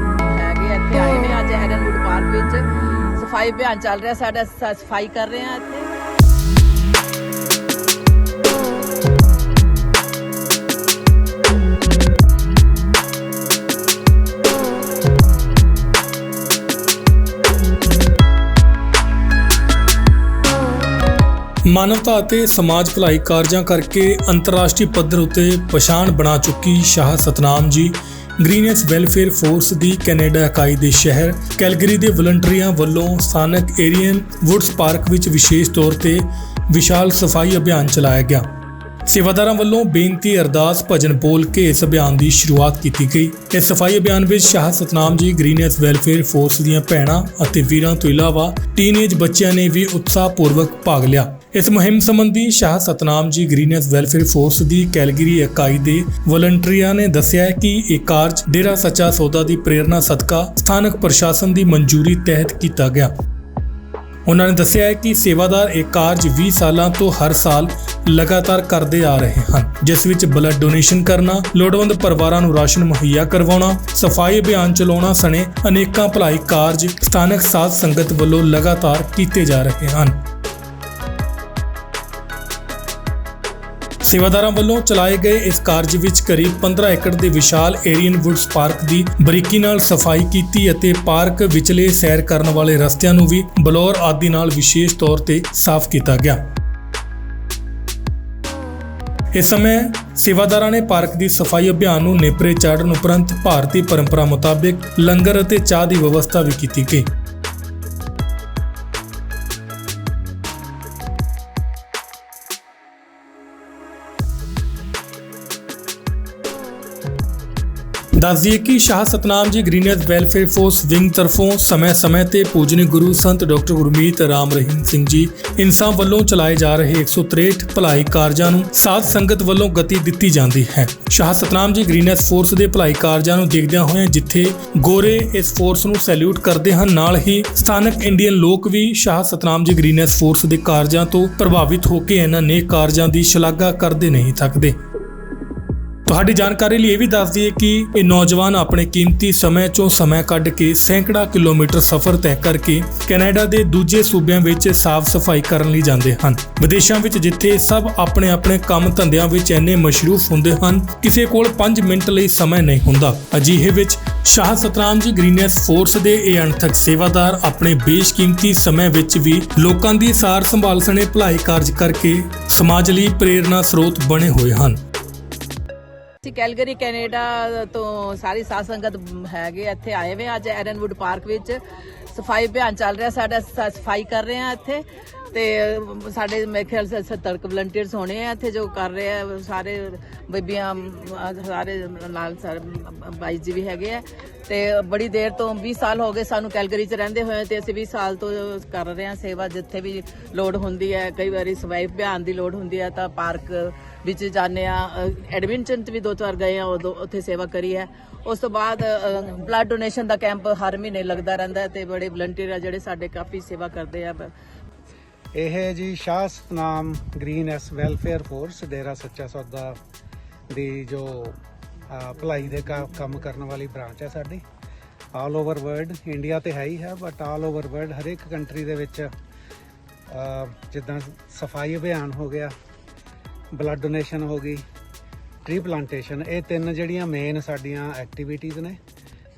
ਹੈਗੇ ਇੱਥੇ ਆਏ ਨੇ ਅੱਜ ਹੈਰਨਵੁੱਡ ਪਾਰਕ ਵਿੱਚ। ਸਫ਼ਾਈ ਅਭਿਆਨ ਚੱਲ ਰਿਹਾ, ਸਾਡਾ ਸਫ਼ਾਈ ਕਰ ਰਹੇ ਆ ਇੱਥੇ। ਮਾਨਵਤਾ ਅਤੇ ਸਮਾਜ ਭਲਾਈ ਕਾਰਜਾਂ ਕਰਕੇ ਅੰਤਰਰਾਸ਼ਟਰੀ ਪੱਧਰ ਉਤੇ ਪਛਾਣ ਬਣਾ ਚੁੱਕੀ Shah Satnam ji. Green S welfare force ਦੀ ਕੈਨੇਡਾ ਇਕਾਈ ਦੇ ਸ਼ਹਿਰ ਕੈਲਗਰੀ ਦੇ ਵਲੰਟੀਅਰਾਂ ਵੱਲੋਂ ਸਥਾਨਕ ਏਰੀਅਨ ਵੁੱਡਸ ਪਾਰਕ ਵਿੱਚ ਵਿਸ਼ੇਸ਼ ਤੌਰ ਤੇ ਵਿਸ਼ਾਲ ਸਫ਼ਾਈ ਅਭਿਆਨ ਚਲਾਇਆ ਗਿਆ। ਸੇਵਾਦਾਰਾਂ ਵੱਲੋਂ ਬੇਨਤੀ, ਅਰਦਾਸ, ਭਜਨ ਬੋਲ ਕੇ ਇਸ ਅਭਿਆਨ ਦੀ ਸ਼ੁਰੂਆਤ ਕੀਤੀ ਗਈ। ਇਸ ਸਫ਼ਾਈ ਅਭਿਆਨ ਵਿੱਚ ਸ਼ਾਹ ਸਤਨਾਮ ਜੀ ਗ੍ਰੀਨੈਸ ਵੈਲਫੇਅਰ ਫੋਰਸ ਦੀਆਂ ਭੈਣਾਂ ਅਤੇ ਵੀਰਾਂ ਤੋਂ ਇਲਾਵਾ ਟੀਨੇਜ ਬੱਚਿਆਂ ਨੇ ਵੀ ਉਤਸ਼ਾਹਪੂਰਵਕ ਭਾਗ ਲਿਆ। ਇਸ ਮੁਹਿੰਮ ਸੰਬੰਧੀ Shah Satnam ji green S welfare force ਦੀ ਕੈਲਗਰੀ ਇਕਾਈ ਦੇ ਵਲੰਟੀਅਰਾਂ ਨੇ ਦੱਸਿਆ ਹੈ ਕਿ ਇਹ ਕਾਰਜ ਡੇਰਾ ਸੱਚਾ ਸੌਦਾ ਦੀ ਪ੍ਰੇਰਣਾ ਸਦਕਾ ਸਥਾਨਕ ਪ੍ਰਸ਼ਾਸਨ ਦੀ ਮਨਜ਼ੂਰੀ ਤਹਿਤ ਕੀਤਾ ਗਿਆ। ਉਹਨਾਂ ਨੇ ਦੱਸਿਆ ਹੈ ਕਿ ਸੇਵਾਦਾਰ ਇਹ ਕਾਰਜ 20 ਸਾਲਾਂ ਤੋਂ ਹਰ ਸਾਲ ਲਗਾਤਾਰ ਕਰਦੇ ਆ ਰਹੇ ਹਨ, ਜਿਸ ਵਿੱਚ ਬਲੱਡ ਡੋਨੇਸ਼ਨ ਕਰਨਾ, ਲੋੜਵੰਦ ਪਰਿਵਾਰਾਂ ਨੂੰ ਰਾਸ਼ਨ ਮੁਹੱਈਆ ਕਰਵਾਉਣਾ, ਸਫ਼ਾਈ ਅਭਿਆਨ ਚਲਾਉਣਾ ਸਣੇ ਅਨੇਕਾਂ ਭਲਾਈ ਕਾਰਜ ਸਥਾਨਕ ਸਾਧ ਸੰਗਤ ਵੱਲੋਂ ਲਗਾਤਾਰ ਕੀਤੇ ਜਾ ਰਹੇ ਹਨ। ਸੇਵਾਦਾਰਾਂ ਵੱਲੋਂ ਚਲਾਏ ਗਏ ਇਸ ਕਾਰਜ ਵਿੱਚ ਕਰੀਬ 15 ਏਕੜ ਦੇ ਵਿਸ਼ਾਲ ਏਰੀਅਨ ਵੁੱਡਸ ਪਾਰਕ ਦੀ ਬਰੀਕੀ ਨਾਲ ਸਫ਼ਾਈ ਕੀਤੀ ਅਤੇ ਪਾਰਕ ਵਿਚਲੇ ਸੈਰ ਕਰਨ ਵਾਲੇ ਰਸਤਿਆਂ ਨੂੰ ਵੀ ਬਲੌਰ ਆਦਿ ਨਾਲ ਵਿਸ਼ੇਸ਼ ਤੌਰ ਤੇ ਸਾਫ਼ ਕੀਤਾ ਗਿਆ। ਇਸ ਸਮੇਂ ਸੇਵਾਦਾਰਾਂ ਨੇ ਪਾਰਕ ਦੀ ਸਫ਼ਾਈ ਅਭਿਆਨ ਨੂੰ ਨੇਪਰੇ ਚਾੜਨ ਉਪਰੰਤ ਭਾਰਤੀ ਪਰੰਪਰਾ ਮੁਤਾਬਿਕ ਲੰਗਰ ਅਤੇ ਚਾਹ ਦੀ ਵਿਵਸਥਾ ਵੀ ਕੀਤੀ ਗਈ। ਦੱਸਦੀਏ ਕਿ ਸ਼ਾਹ Satnam ji ਗ੍ਰੀਨੈਸ welfare force wing ਤਰਫੋਂ ਸਮੇਂ-ਸਮੇਂ ਤੇ ਪੂਜਨੀ ਗੁਰੂ ਸੰਤ ਡਾਕਟਰ ਗੁਰਮੀਤ ਰਾਮ ਰਹੀਮ ਸਿੰਘ ਜੀ ਇਨਸਾਂ ਵੱਲੋਂ ਚਲਾਏ ਜਾ ਰਹੇ 163 ਭਲਾਈ ਕਾਰਜਾਂ ਨੂੰ ਸਾਧ ਸੰਗਤ ਵੱਲੋਂ ਗਤੀ ਦਿੱਤੀ ਜਾਂਦੀ ਹੈ। ਸ਼ਾਹ ਸਤਨਾਮ ਜੀ ਗ੍ਰੀਨੈਸ ਫੋਰਸ ਦੇ ਭਲਾਈ ਕਾਰਜਾਂ ਨੂੰ ਦੇਖਦਿਆਂ ਹੋਇਆਂ ਜਿੱਥੇ ਗੋਰੇ ਇਸ ਫੋਰਸ ਨੂੰ ਸੈਲੂਟ ਕਰਦੇ ਹਨ, ਨਾਲ ਹੀ ਸਥਾਨਕ ਇੰਡੀਅਨ ਲੋਕ ਵੀ ਸ਼ਾਹ ਸਤਨਾਮ ਜੀ ਗ੍ਰੀਨੈਸ ਫੋਰਸ ਦੇ ਕਾਰਜਾਂ ਤੋਂ ਪ੍ਰਭਾਵਿਤ ਹੋ ਕੇ ਇਹਨਾਂ ਨੇਕ ਕਾਰਜਾਂ ਦੀ ਸ਼ਲਾਘਾ ਕਰਦੇ ਨਹੀਂ ਥੱਕਦੇ। ਤੁਹਾਡੀ ਜਾਣਕਾਰੀ ਲਈ ਇਹ ਵੀ ਦੱਸ ਦਈਏ ਕਿ ਇਹ ਨੌਜਵਾਨ ਆਪਣੇ ਕੀਮਤੀ ਸਮੇਂ ਚੋਂ ਸਮਾਂ ਕੱਢ ਕੇ ਸੈਂਕੜਾ ਕਿਲੋਮੀਟਰ ਸਫ਼ਰ ਤੈਅ ਕਰਕੇ ਕੈਨੇਡਾ ਦੇ ਦੂਜੇ ਸੂਬਿਆਂ ਵਿੱਚ ਸਾਫ਼ ਸਫ਼ਾਈ ਕਰਨ ਲਈ ਜਾਂਦੇ ਹਨ। ਵਿਦੇਸ਼ਾਂ ਵਿੱਚ ਜਿੱਥੇ ਸਭ ਆਪਣੇ ਆਪਣੇ ਕੰਮ ਧੰਦਿਆਂ ਵਿੱਚ ਇੰਨੇ ਮਸ਼ਰੂਫ ਹੁੰਦੇ ਹਨ, ਕਿਸੇ ਕੋਲ 5 ਮਿੰਟ ਲਈ ਸਮਾਂ ਨਹੀਂ ਹੁੰਦਾ। ਅਜਿਹੇ ਵਿੱਚ ਸ਼ਾਹ ਸਤਨਾਮ ਜੀ ਗ੍ਰੀਨੈਸ ਫੋਰਸ ਦੇ ਇਹ ਅਣਥਕ ਸੇਵਾਦਾਰ ਆਪਣੇ ਬੇਸ਼ਕੀਮਤੀ ਸਮੇਂ ਵਿੱਚ ਵੀ ਲੋਕਾਂ ਦੀ ਸਾਰ ਸੰਭਾਲ ਸਣੇ ਭਲਾਈ ਕਾਰਜ ਕਰਕੇ ਸਮਾਜ ਲਈ ਪ੍ਰੇਰਨਾ ਸਰੋਤ ਬਣੇ ਹੋਏ ਹਨ। ਅਸੀਂ ਕੈਲਗਰੀ ਕੈਨੇਡਾ ਤੋਂ ਸਾਰੀ ਸਾਧ ਸੰਗਤ ਹੈਗੇ ਆ, ਇੱਥੇ ਆਏ ਹੋਏ ਅੱਜ ਐਰਨਵੁੱਡ ਪਾਰਕ ਵਿੱਚ। ਸਫ਼ਾਈ ਅਭਿਆਨ ਚੱਲ ਰਿਹਾ, ਸਾਡਾ ਸਫ਼ਾਈ ਕਰ ਰਹੇ ਆ ਇੱਥੇ। ਤੇ ਸਾਡੇ, ਮੇਰੇ ਖਿਆਲ ਸੇ 70 ਵਲੰਟੀਅਰਸ ਹੋਣੇ ਆ ਇੱਥੇ ਜੋ ਕਰ ਰਹੇ ਆ, ਸਾਰੇ ਬੀਬੀਆਂ, ਸਾਰੇ ਨਾਲ ਸਾਰੇ, ਬਾਈ ਜੀ ਵੀ ਹੈਗੇ ਆ। ਤੇ ਬੜੀ ਦੇਰ ਤੋਂ 20 ਸਾਲ ਹੋ ਗਏ ਸਾਨੂੰ ਕੈਲਗਰੀ 'ਚ ਰਹਿੰਦੇ ਹੋਏ, ਤੇ ਅਸੀਂ 20 ਸਾਲ ਤੋਂ ਕਰ ਰਹੇ ਆ ਸੇਵਾ ਜਿੱਥੇ ਵੀ ਲੋੜ ਹੁੰਦੀ ਹੈ। ਕਈ ਵਾਰੀ ਸਫ਼ਾਈ ਅਭਿਆਨ ਦੀ ਲੋੜ ਹੁੰਦੀ ਹੈ ਤਾਂ ਪਾਰਕ ਵਿੱਚ ਜਾਂਦੇ ਆ ਐਡਮਿੰਟਨ 'ਚ ਵੀ ਦੋ ਚਾਰ ਗਏ ਆ, ਉਦੋਂ ਉੱਥੇ ਸੇਵਾ ਕਰੀ ਹੈ। ਉਸ ਤੋਂ ਬਾਅਦ ਬਲੱਡ ਡੋਨੇਸ਼ਨ ਦਾ ਕੈਂਪ ਹਰ ਮਹੀਨੇ ਲੱਗਦਾ ਰਹਿੰਦਾ ਹੈ ਤੇ ਬੜੇ ਵਲੰਟੀਅਰ ਆ ਜਿਹੜੇ ਸਾਡੇ ਕਾਫੀ ਸੇਵਾ ਕਰਦੇ ਆ। ਇਹ ਜੀ Shah Satnam green S welfare force Dera Sacha Sauda ਦੀ ਜੋ ਭਲਾਈ ਦੇ ਕਾ- ਕੰਮ ਕਰਨ ਵਾਲੀ ਬ੍ਰਾਂਚ ਹੈ ਸਾਡੀ। ਆਲ ਓਵਰ ਵਰਲਡ ਇੰਡੀਆ ਤੇ ਹੈ ਹੀ ਹੈ ਬਟ ਆਲ ਓਵਰ ਵਰਲਡ ਹਰ ਇੱਕ ਕੰਟਰੀ ਦੇ ਵਿੱਚ ਜਿੱਦਾਂ ਸਫ਼ਾਈ ਅਭਿਆਨ ਹੋ ਗਿਆ ਬਲੱਡ ਡੋਨੇਸ਼ਨ ਹੋ ਗਈ ਟ੍ਰੀ ਪਲਾਂਟੇਸ਼ਨ ਇਹ ਤਿੰਨ ਜਿਹੜੀਆਂ ਮੇਨ ਸਾਡੀਆਂ ਐਕਟੀਵਿਟੀਜ਼ ਨੇ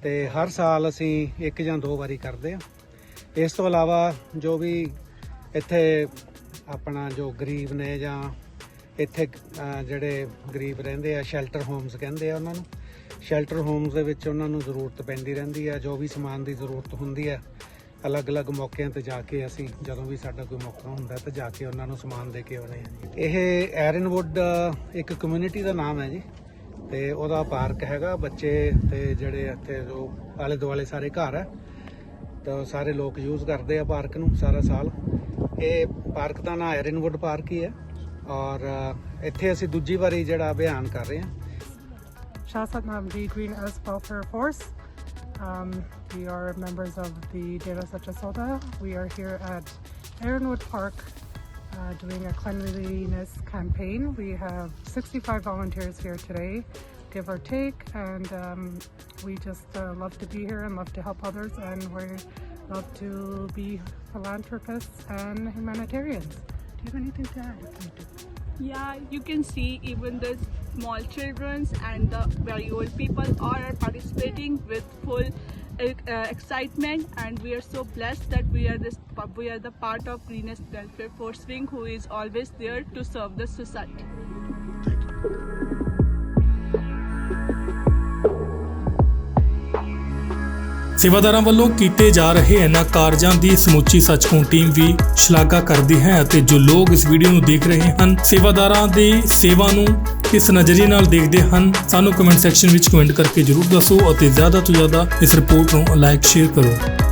ਤੇ ਹਰ ਸਾਲ ਅਸੀਂ ਇੱਕ ਜਾਂ ਦੋ ਵਾਰੀ ਕਰਦੇ ਆ ਇਸ ਤੋਂ ਇਲਾਵਾ ਜੋ ਵੀ ਇੱਥੇ ਆਪਣਾ ਜੋ ਗਰੀਬ ਨੇ ਜਾਂ ਇੱਥੇ ਜਿਹੜੇ ਗਰੀਬ ਰਹਿੰਦੇ ਆ ਸ਼ੈਲਟਰ ਹੋਮਸ ਕਹਿੰਦੇ ਆ ਉਹਨਾਂ ਨੂੰ। ਸ਼ੈਲਟਰ ਹੋਮਸ ਦੇ ਵਿੱਚ ਉਹਨਾਂ ਨੂੰ ਜ਼ਰੂਰਤ ਪੈਂਦੀ ਰਹਿੰਦੀ ਆ, ਜੋ ਵੀ ਸਮਾਨ ਦੀ ਜ਼ਰੂਰਤ ਹੁੰਦੀ ਆ। ਅਲੱਗ-ਅਲੱਗ ਮੌਕਿਆਂ ਤੇ ਜਾ ਕੇ ਅਸੀਂ ਜਦੋਂ ਵੀ ਸਾਡਾ ਕੋਈ ਮੌਕਾ ਹੁੰਦਾ ਤਾਂ ਜਾ ਕੇ ਉਹਨਾਂ ਨੂੰ ਸਮਾਨ ਦੇ ਕੇ ਆਉਂਦੇ ਆ ਇਹ ਐਰਨਵੁੱਡ ਇੱਕ ਕਮਿਊਨਿਟੀ ਦਾ ਨਾਮ ਹੈ ਜੀ। ਤੇ ਉਹਦਾ ਪਾਰਕ ਹੈਗਾ ਬੱਚੇ ਤੇ ਜਿਹੜੇ ਇੱਥੇ ਜੋ ਆਲੇ ਦੁਆਲੇ ਸਾਰੇ ਘਰ ਹੈ ਤਾਂ ਸਾਰੇ ਲੋਕ ਯੂਜ਼ ਕਰਦੇ ਆ ਪਾਰਕ ਨੂੰ ਸਾਰਾ ਸਾਲ। ਇਹ ਪਾਰਕ ਦਾ ਨਾਮ ਐਰਨਵੁੱਡ ਪਾਰਕ ਹੀ ਹੈ। ਔਰ ਇੱਥੇ ਅਸੀਂ ਦੂਜੀ ਵਾਰੀ ਜਿਹੜਾ ਅਭਿਆਨ ਕਰ ਰਹੇ ਹਾਂ। Shah Satnam G Green Earth Welfare Force. Um, we are members of the Dera Sacha Soda. We are here at Aaronwood Park uh, doing a cleanliness campaign. We have 65 volunteers here today give or take, and um, we just uh, love to be here and love to help others, and we love to be philanthropists and humanitarians. Do you have anything to add? Yeah, you can see even the small childrens and the very old people are participating with full uh, excitement and we are so blessed that we are this we are the part of Greenest Welfare Force Wing who is always there to serve the society. ਸੇਵਾਦਾਰਾਂ ਵੱਲੋਂ ਕੀਤੇ ਜਾ ਰਹੇ ਇਹਨਾਂ ਕਾਰਜਾਂ ਦੀ ਸਮੁੱਚੀ ਸੱਚਖੋਂ team ਵੀ ਸ਼ਲਾਘਾ ਕਰਦੀ ਹੈ ਅਤੇ ਜੋ ਲੋਕ ਇਸ ਵੀਡੀਓ ਨੂੰ ਦੇਖ ਰਹੇ ਹਨ ਸੇਵਾਦਾਰਾਂ ਦੀ ਸੇਵਾ ਨੂੰ ਕਿਸ ਨਜ਼ਰੀਏ ਨਾਲ ਦੇਖਦੇ ਹਨ, ਸਾਨੂੰ ਕਮੈਂਟ ਸੈਕਸ਼ਨ ਵਿੱਚ ਕਮੈਂਟ ਕਰਕੇ ਜਰੂਰ ਦੱਸੋ ਅਤੇ ਜ਼ਿਆਦਾ ਤੋਂ ਜ਼ਿਆਦਾ ਇਸ ਰਿਪੋਰਟ ਨੂੰ ਲਾਈਕ ਸ਼ੇਅਰ ਕਰੋ।